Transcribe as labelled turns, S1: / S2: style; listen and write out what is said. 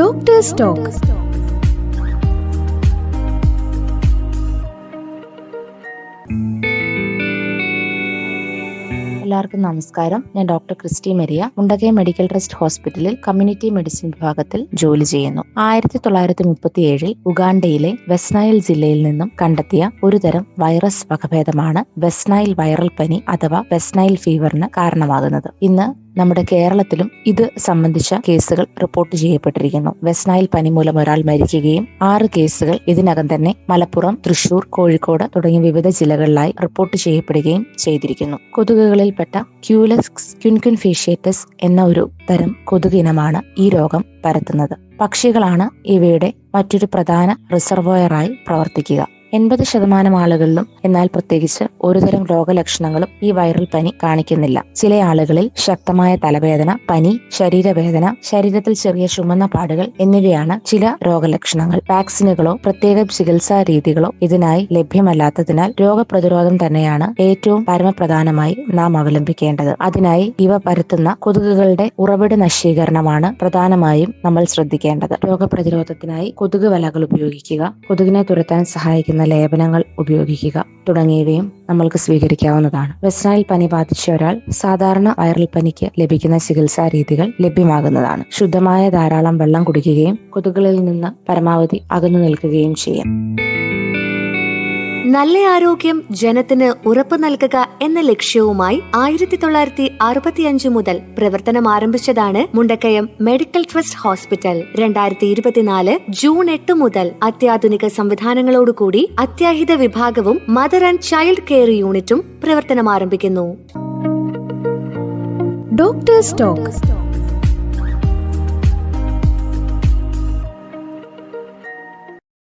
S1: Doctors talk
S2: എല്ലാവർക്കും നമസ്കാരം. ഞാൻ ഡോക്ടർ ക്രിസ്റ്റി മരിയ. മുണ്ടകെ മെഡിക്കൽ ട്രസ്റ്റ് ഹോസ്പിറ്റലിൽ കമ്മ്യൂണിറ്റി മെഡിസിൻ വിഭാഗത്തിൽ ജോലി ചെയ്യുന്നു. ആയിരത്തി തൊള്ളായിരത്തി മുപ്പത്തി ഏഴിൽ ഉഗാണ്ടയിലെ വെസ്നൈൽ ജില്ലയിൽ നിന്നും കണ്ടെത്തിയ ഒരുതരം വൈറസ് വകഭേദമാണ് വെസ്നൈൽ വൈറൽ പനി അഥവാ വെസ്നൈൽ ഫീവറിന് കാരണമാകുന്നത്. ഇന്ന് നമ്മുടെ കേരളത്തിലും ഇത് സംബന്ധിച്ച കേസുകൾ റിപ്പോർട്ട് ചെയ്യപ്പെട്ടിരിക്കുന്നു. വെസ്നൈൽ പനി മൂലം ഒരാൾ മരിക്കുകയും ആറ് കേസുകൾ ഇതിനകം തന്നെ മലപ്പുറം തൃശൂർ കോഴിക്കോട് തുടങ്ങിയ വിവിധ ജില്ലകളിലായി റിപ്പോർട്ട് ചെയ്യപ്പെടുകയും ചെയ്തിരിക്കുന്നു. കൊതുകുകളിൽപ്പെട്ട ക്യൂലക്സ് ക്യുൻക്യുൻ ഫീഷ്യേറ്റസ് എന്ന ഒരു തരം കൊതുക് ഇനമാണ് ഈ രോഗം പരത്തുന്നത്. പക്ഷികളാണ് ഇവയുടെ മറ്റൊരു പ്രധാന റിസർവോയറായി പ്രവർത്തിക്കുക. എൺപത് ശതമാനം ആളുകളിലും എന്നാൽ പ്രത്യേകിച്ച് ഒരുതരം രോഗലക്ഷണങ്ങളും ഈ വൈറൽ പനി കാണിക്കുന്നില്ല. ചില ആളുകളിൽ ശക്തമായ തലവേദന പനി ശരീരവേദന ശരീരത്തിൽ ചെറിയ ചുമന്ന പാടുകൾ എന്നിവയാണ് ചില രോഗലക്ഷണങ്ങൾ. വാക്സിനുകളോ പ്രത്യേക ചികിത്സാ രീതികളോ ഇതിനായി ലഭ്യമല്ലാത്തതിനാൽ രോഗപ്രതിരോധം തന്നെയാണ് ഏറ്റവും പരമപ്രധാനമായി നാം അവലംബിക്കേണ്ടത്. അതിനായി ഇവ പരത്തുന്ന കൊതുകുകളുടെ ഉറവിട നശീകരണമാണ് പ്രധാനമായും നമ്മൾ ശ്രദ്ധിക്കേണ്ടത്. രോഗപ്രതിരോധത്തിനായി കൊതുക് വലകൾ ഉപയോഗിക്കുക. കൊതുകിനെ തുരത്താൻ സഹായിക്കുന്ന ലേപനങ്ങൾ ഉപയോഗിക്കുക തുടങ്ങിയവയും നമ്മൾക്ക് സ്വീകരിക്കാവുന്നതാണ്. വെസ്റ്റ്നൈൽ പനി ബാധിച്ച ഒരാൾ സാധാരണ വൈറൽ പനിക്ക് ലഭിക്കുന്ന ചികിത്സാ രീതികൾ ലഭ്യമാകുന്നതാണ്. ശുദ്ധമായ ധാരാളം വെള്ളം കുടിക്കുകയും കൊതുകുകളിൽ നിന്ന് പരമാവധി അകന്നു നിൽക്കുകയും ചെയ്യാം.
S1: നല്ല ആരോഗ്യം ജനത്തിന് ഉറപ്പു നൽകുക എന്ന ലക്ഷ്യവുമായി ആയിരത്തി തൊള്ളായിരത്തി അറുപത്തിയഞ്ച് മുതൽ പ്രവർത്തനം ആരംഭിച്ചതാണ് മുണ്ടക്കയം മെഡിക്കൽ ട്രസ്റ്റ് ഹോസ്പിറ്റൽ. രണ്ടായിരത്തി ഇരുപത്തിനാല് ജൂൺ എട്ട് മുതൽ അത്യാധുനിക സംവിധാനങ്ങളോടുകൂടി അത്യാഹിത വിഭാഗവും മദർ ആൻഡ് ചൈൽഡ് കെയർ യൂണിറ്റും പ്രവർത്തനം ആരംഭിക്കുന്നു. Doctors talk